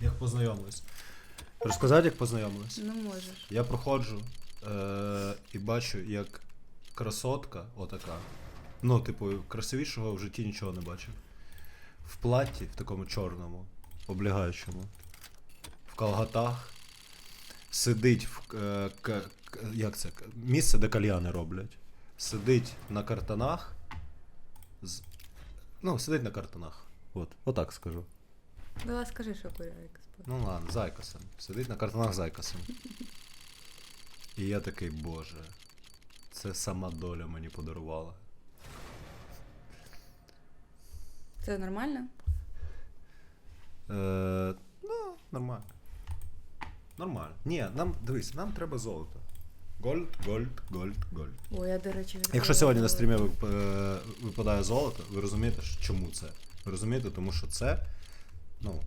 Як познайомились? Розказати, як познайомились? Ну можеш. Я проходжу е- і бачу, як красотка, отака. Ну, типу, красивішого в житті нічого не бачив. В платі, в такому чорному, облігаючому, в колготах, сидить в е- к- к- як це? к- Місце, де кальяни роблять. Сидить на картонах. З... Ну, сидить на картонах. От, отак скажу. Давай скажи, що курярик спав. Ну ладно, зайкосом. Сидить на картонах зайкосом. І я такий, боже, це сама доля мені подарувала. Це нормально? Е, ну, нормально. Нормально. Ні, нам, дивись, нам треба золото. Гольд, гольд, гольд, гольд. О, я, до речі, відкрила Якщо сьогодні на стрімі вип- е, випадає золото, ви розумієте, що- чому це? Ви розумієте, тому що це, ну,